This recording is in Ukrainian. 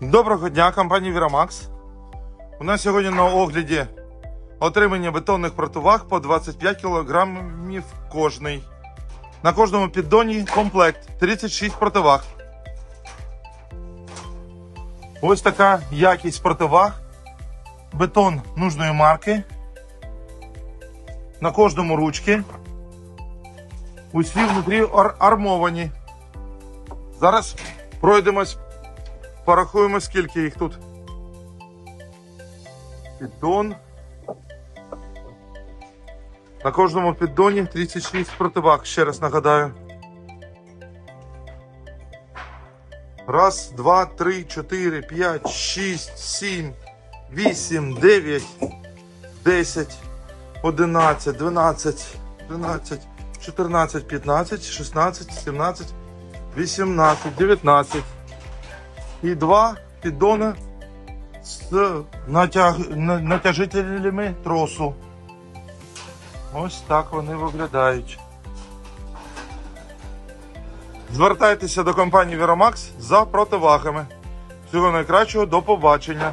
Доброго дня, компанія Вірамакс. У нас сьогодні на огляді отримання бетонних противаг по 25 кг кожний. На кожному піддоні комплект 36 противаг. Ось така якість противаг. Бетон нужної марки. На кожному ручки. Усі внутрі ар- армовані. Зараз пройдемось Порахуємо, скільки їх тут. Піддон. На кожному піддоні 36 противаг, ще раз нагадаю. Раз, два, три, чотири, п'ять, шість, сім, вісім, дев'ять, десять, одинадцять, дванадцять, дванадцять, чотирнадцять, п'ятнадцять, шістнадцять, сімнадцять, вісімнадцять, дев'ятнадцять і два піддони з натяг... натяжителями тросу. Ось так вони виглядають. Звертайтеся до компанії Veromax за противагами. Всього найкращого, до побачення.